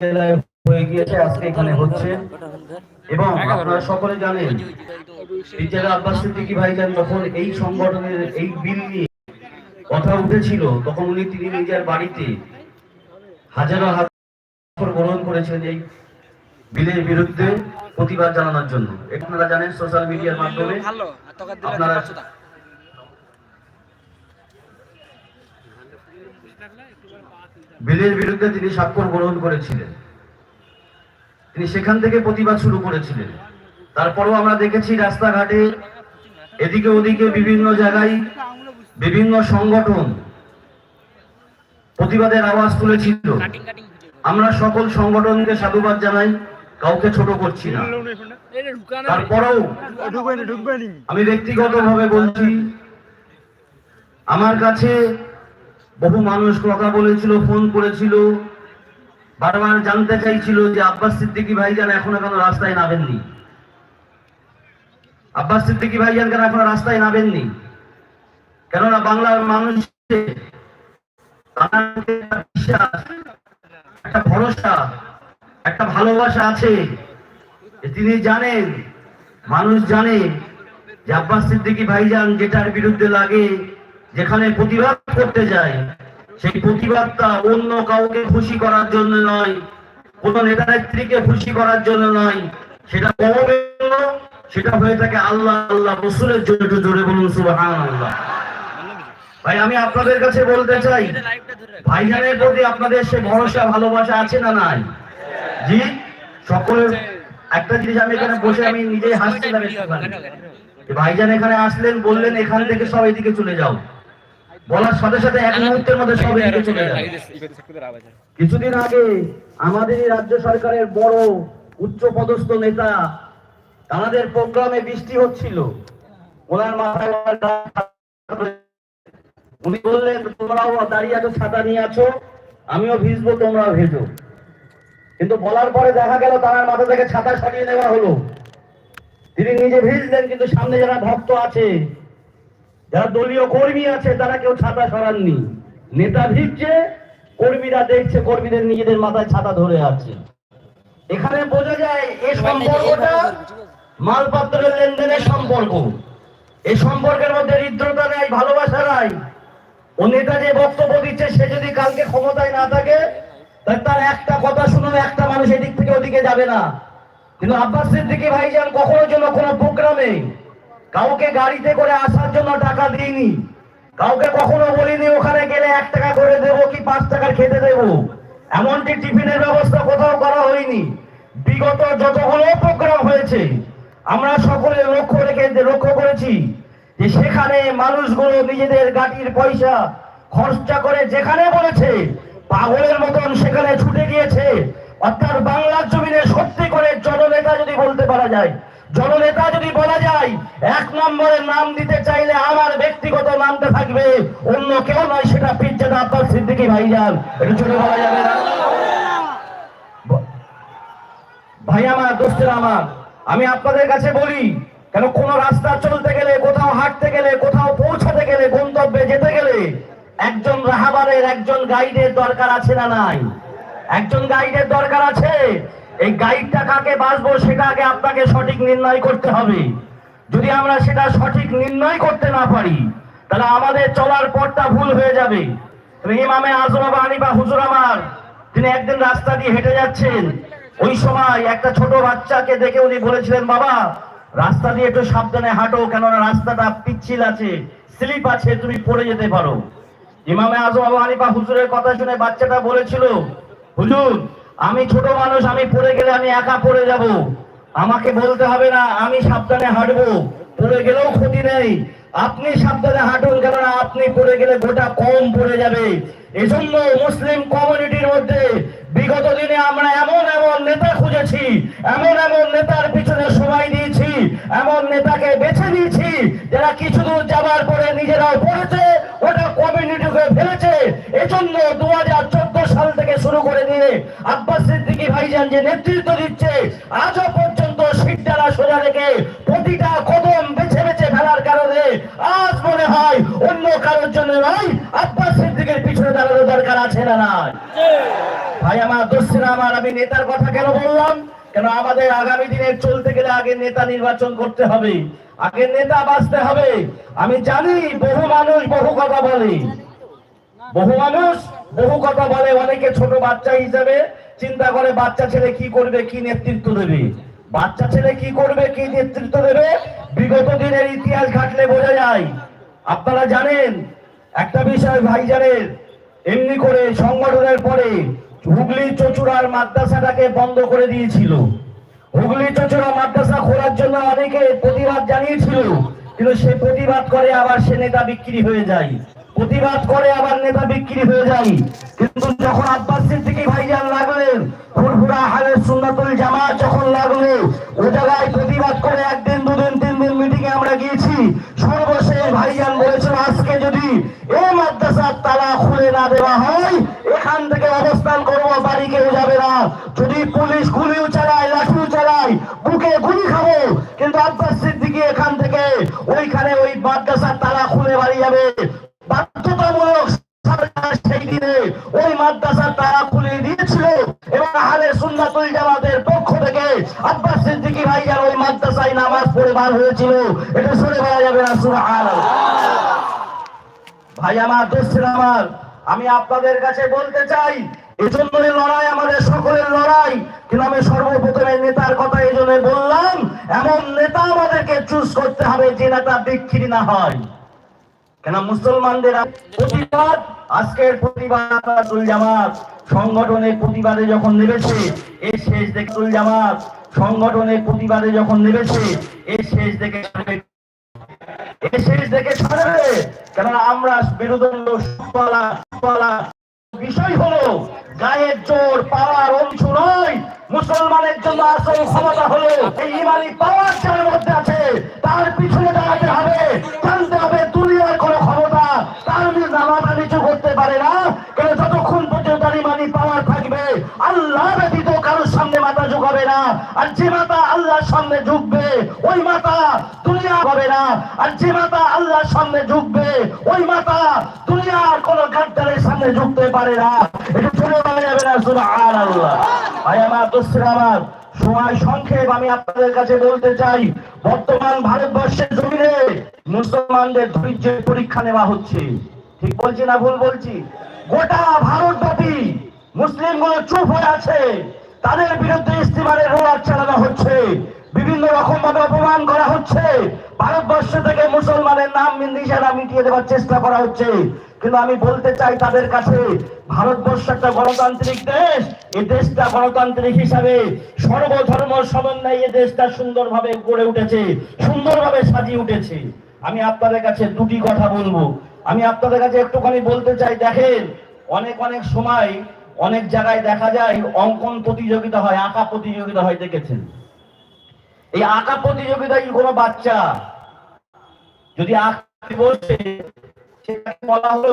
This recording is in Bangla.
জেলায় হয়ে গিয়েছে আজকে এখানে হচ্ছে। এবং আপনারা সকলে জানেন আব্বাস সিদ্দিকী ভাইজান যখন এই সংগঠনের এই বিল নিয়ে কথা উঠেছিল তখন উনি তিনি নিজের বাড়িতে হাজারো হাজার গ্রহণ করেছেন এই বিলের বিরুদ্ধে প্রতিবাদ জানানোর জন্য। আপনারা জানেন সোশ্যাল মিডিয়ার মাধ্যমে। আপনারা পাঁচশো টাকা। বিলের বিরুদ্ধে তিনি স্বাক্ষর গ্রহণ করেছিলেন। তিনি সেখান থেকে প্রতিবাদ শুরু করেছিলেন। তারপরেও আমরা দেখেছি রাস্তাঘাটে এদিকে ওদিকে বিভিন্ন জায়গায় বিভিন্ন সংগঠন প্রতিবাদের আওয়াজ তুলেছিল। আমরা সকল সংগঠনকে সাধুবাদ জানাই, কাউকে ছোট করছি না। তারপরেও আমি ব্যক্তিগতভাবে বলছি, আমার কাছে বহু মানুষ কথা বলেছিল, ফোন করেছিল, বারবার জানতে চাইছিল যে আব্বাস সিদ্দিকী ভাইজান এখনও কেন রাস্তায় নামেননি। আব্বাস সিদ্দিকী ভাইজান কেন এখনও রাস্তায় নামেননি? কেননা বাংলার একটা বিশ্বাস একটা ভরসা, একটা ভালোবাসা আছে তিনি জানেন, মানুষ জানে যে আব্বাস সিদ্দিকী ভাইজান যেটার বিরুদ্ধে লাগে, যেখানে প্রতিবাদ করতে যায়। সেই প্রতিবাদটা অন্য কাউকে খুশি করার জন্য নয়, কোন নেতা নেত্রীকে খুশি করার জন্য নয়। সেটা কমের সেটা হয়ে থাকে আল্লাহ আল্লাহ রসুলের জন্য একটু জোরে বলুন সুবাহান আল্লাহ ভাই, আমি আপনাদের কাছে বলতে চাই। ভাইজানের প্রতি আপনাদের সে ভরসা, ভালোবাসা আছে না নাই? জি, সকলের একটা জিনিস আমি এখানে বসে আমি নিজেই হাসছিলাম ভাইজান এখানে আসলেন, বললেন, এখান থেকে সব এদিকে চলে যাও। বলার সাথে সাথে এক মুহূর্তের মধ্যে সব এদিকে চলে যাও কিছুদিন আগে আমাদের রাজ্য সরকারের বড় উচ্চ পদস্থ নেতা তাদের প্রোগ্রামে বৃষ্টি হচ্ছিল। ওনার মাথায় উনি বললেন তোমরাও দাঁড়িয়ে আছো ছাতা নিয়ে আছো আমিও ভিজবো তোমরাও ভেজো। কিন্তু বলার পরে দেখা গেল তার মাথা থেকে ছাতা সরিয়ে নেওয়া হলো। তিনি নিজে ভিজলেন কিন্তু সামনে যারা ভক্ত আছে যারা দলীয় কর্মী আছে তারা কেউ ছাতা সরাননি। নেতা ভিজছে কর্মীরা দেখছে কর্মীদের নিজেদের মাথায় ছাতা ধরে আছে। এখানে বোঝা যায় এই সম্পর্কটা মালপত্রের লেনদেনের সম্পর্ক। এই সম্পর্কের মধ্যে হৃদ্রতা নেই ভালোবাসা নাই। ও নেতা যে বক্তব্য দিচ্ছে সে যদি কালকে ক্ষমতায় না থাকে তার একটা কথা শুনে একটা মানুষ এদিক থেকে ওদিকে যাবে না। কিন্তু আব্বাস সিদ্দিকী ভাইজান কখনো জন্য কোনো প্রোগ্রামে কাউকে গাড়িতে করে আসার জন্য টাকা দিইনি। কাউকে কখনো বলিনি, ওখানে গেলে এক টাকা করে দেবো কি পাঁচ টাকার খেতে দেবো? এমনকি টিফিনের ব্যবস্থা কোথাও করা হয়নি। বিগত যতগুলো প্রোগ্রাম হয়েছে, আমরা সকলে লক্ষ্য রেখে লক্ষ্য করেছি যে সেখানে মানুষগুলো নিজেদের গাড়ির পয়সা খরচা করে যেখানে বলেছে পাগলের মতন সেখানে ছুটে গিয়েছে। অর্থাৎ বাংলার জমিনে সত্যি করে জননেতা যদি বলতে পারা যায় জননেতা যদি বলা যায়, এক নম্বরের নাম দিতে চাইলে আমার ব্যক্তিগত নামটা থাকবে, অন্য কেউ নয়, সেটা পিজ্জাদা আব্বাস সিদ্দিকী ভাইজান। এটা ছোট বলা যাবে না? ভাই আমার, দোস্তের আমার, আমি আপনাদের কাছে বলি, কেন কোন রাস্তা চলতে গেলে, কোথাও হাঁটতে গেলে, কোথাও পৌঁছাতে গেলে, গন্তব্যে যেতে গেলে, একজন রাহাবারের, একজন গাইডের দরকার আছে না নাই? একজন গাইডের দরকার আছে? এই গাইডটা কাকে বাঁচবো সেটা আগে আপনাকে সঠিক নির্ণয় করতে হবে। যদি আমরা সেটা সঠিক নির্ণয় করতে না পারি, তাহলে আমাদের চলার পথটা ভুল হয়ে যাবে। ইমামে আজম বা আনিবা হুজুর আমার, তিনি একদিন রাস্তা দিয়ে হেঁটে যাচ্ছেন। ওই সময় একটা ছোট বাচ্চাকে দেখে উনি বলেছিলেন, বাবা, রাস্তা দিয়ে একটু সাবধানে হাঁটো, কেননা রাস্তাটা পিচ্ছিল আছে, স্লিপ আছে, তুমি পড়ে যেতে পারো। ইমামে আজম আবু হুজুরের কথা শুনে বাচ্চাটা বলেছিল, হুজুর আমি ছোট মানুষ, আমি পড়ে গেলে আমি একা পড়ে যাব। আমাকে বলতে হবে না, আমি সাবধানে হাঁটবো। পড়ে গেলেও ক্ষতি নেই। আপনি সাবধানে হাঁটুন, কেননা আপনি পড়ে গেলে গোটা কম পড়ে যাবে। এজন্য মুসলিম কমিউনিটির মধ্যে বিগত দিনে আমরা এমন এমন নেতা খুঁজেছি, এমন এমন নেতার পিছনে সময় দিয়েছি, এমন নেতাকে বেছে দিয়েছি যারা কিছু দূর যাবার পরে নিজেরাও পড়েছে ওটা কমিউনিটিকে ফেলেছে। এজন্য দু হাজার আব্বাস সিদ্দিকী ভাইজান যে নেতৃত্ব দিচ্ছে আজও পর্যন্ত সিট দ্বারা সোজা রেখে প্রতিটা কদম বেছে বেছে ফেলার কারণে আজ মনে হয় অন্য কারোর জন্য নয়, আব্বাস সিদ্দিকের পিছনে দাঁড়ানোর দরকার আছে না নাই? ভাই, আমার দোষীরা আমার, আমি নেতার কথা কেন বললাম? কেন আমাদের আগামী দিনে চলতে গেলে আগে নেতা নির্বাচন করতে হবে, আগে নেতা বাঁচতে হবে? আমি জানি বহু মানুষ বহু কথা বলে। বহু মানুষ বহু কথা বলে, অনেকে ছোট বাচ্চা হিসেবে চিন্তা করে বাচ্চা ছেলে কি করবে, কি নেতৃত্ব দেবে? বাচ্চা ছেলে কি করবে, কি নেতৃত্ব দেবে? বিগত দিনের ইতিহাস ঘাটলে বোঝা যায়। আপনারা জানেন, একটা বিষয় ভাইজানের এমনি করে সংগঠনের পরে হুগলি চচুড়ার মাদ্রাসাটাকে বন্ধ করে দিয়েছিল। হুগলি চচুড়া মাদ্রাসা খোলার জন্য অনেকে প্রতিবাদ জানিয়েছিল, কিন্তু সে প্রতিবাদ করে আবার সে নেতা বিক্রি হয়ে যায়। প্রতিবাদ করে আবার নেতা বিক্রি হয়ে যায়। কিন্তু যখন আব্বাস সিদ্দিকী ভাইজান লাগলেন ফুরফুরা হালের সুন্নাতুল জামাত যখন লাগল ও জায়গায় প্রতিবাদ করে একদিন, দুদিন তিন দিন মিটিং এ আমরা গিয়েছি। সর্বশেষ ভাইজান বলেছিল, আজকে যদি এই মাদ্রাসার তালা খুলে না দেওয়া হয়, এখান থেকে অবস্থান করব, বাড়ি কেউ যাবে না। যদি পুলিশ গুলিও চালায়, লাঠিও চালায়, বুকে গুলি খাব। কিন্তু আব্বাস সিদ্দিকী এখান থেকে ওইখানে ওই মাদ্রাসার তালা খুলে বাড়ি যাবে। বাধ্যতামূলক সেই দিনে ওই মাদ্রাসার তারা খুলে দিয়েছিল এবং আহলে সুন্নাতুল জামাতের পক্ষ থেকে আব্বাস সিদ্দিকী ভাইজান ওই মাদ্রাসায় নামাজ পড়ে বার হয়েছিল, এটা শুনে বলা যাবে না, সুবহানাল্লাহ। ভাই আমার দোস্তের আমার, আমি আপনাদের কাছে বলতে চাই, এজন্যই লড়াই আমাদের সকলের লড়াই, কিন্তু আমি সর্বপ্রথমে নেতার কথা এই জন্য বললাম, এমন নেতা আমাদেরকে চুজ করতে হবে যে নেতা বিক্রি না হয়। কেন মুসলমানদের প্রতিবাদ? আজকের প্রতিবাদ জামাত। সংগঠনের প্রতিবাদে যখন নেমেছে এই শেষ দেখে জামাত। সংগঠনের প্রতিবাদে যখন নেমেছে এই শেষ দেখে এই শেষ দেখে ছাড়বে কেননা আমরা বিরোধী সুফলা সুফলা বিষয় হলো, গায়ের জোর, পাওয়ার অংশ নয়। মুসলমানের জন্য আসল ক্ষমতা হলো, এই ইমানি পাওয়ার যার মধ্যে আছে, তার পিছনে দাঁড়াতে হবে। আর যে মাথা আল্লাহর সামনে ঝুঁকবে, ওই মাথা দুনিয়ার কোন গাদ্দারের সামনে ঝুঁকতে পারে না। এটা চলে বলা যাবে না, সুবহানাল্লাহ। ভাই, আমার দোস্তের আমার, সময় সংক্ষেপ আমি আপনাদের কাছে বলতে চাই, বর্তমান ভারতবর্ষের জমিনে মুসলমানদের ধৈর্যের পরীক্ষা নেওয়া হচ্ছে। ঠিক বলছি না ভুল বলছি? গোটা ভারতব্যাপী মুসলিমগুলো চুপ হয়ে আছে। তাদের বিরুদ্ধে ইস্তিমারের রোলার চালানো হচ্ছে। বিভিন্ন রকম ভাবে অপমান করা হচ্ছে। ভারতবর্ষ থেকে মুসলমানের নাম নিশানা মিটিয়ে দেওয়ার চেষ্টা করা হচ্ছে। কিন্তু আমি বলতে চাই তাদের কাছে, ভারতবর্ষ একটা গণতান্ত্রিক দেশ, এই দেশটা গণতান্ত্রিক হিসাবে সর্বধর্ম সমন্বয়ে এই দেশটা সুন্দরভাবে গড়ে উঠেছে, সুন্দরভাবে সাজিয়ে উঠেছে। আমি আপনাদের কাছে দুটি কথা বলব। আমি আপনাদের কাছে একটুখানি বলতে চাই, দেখেন, অনেক অনেক সময় অনেক জায়গায় দেখা যায় অঙ্কন প্রতিযোগিতা হয়, আঁকা প্রতিযোগিতা হয়, দেখেছেন? এই আঁকা প্রতিযোগিতায় কোনো বাচ্চা? যদি আঁকতে বসে সেটাকে বলা হলো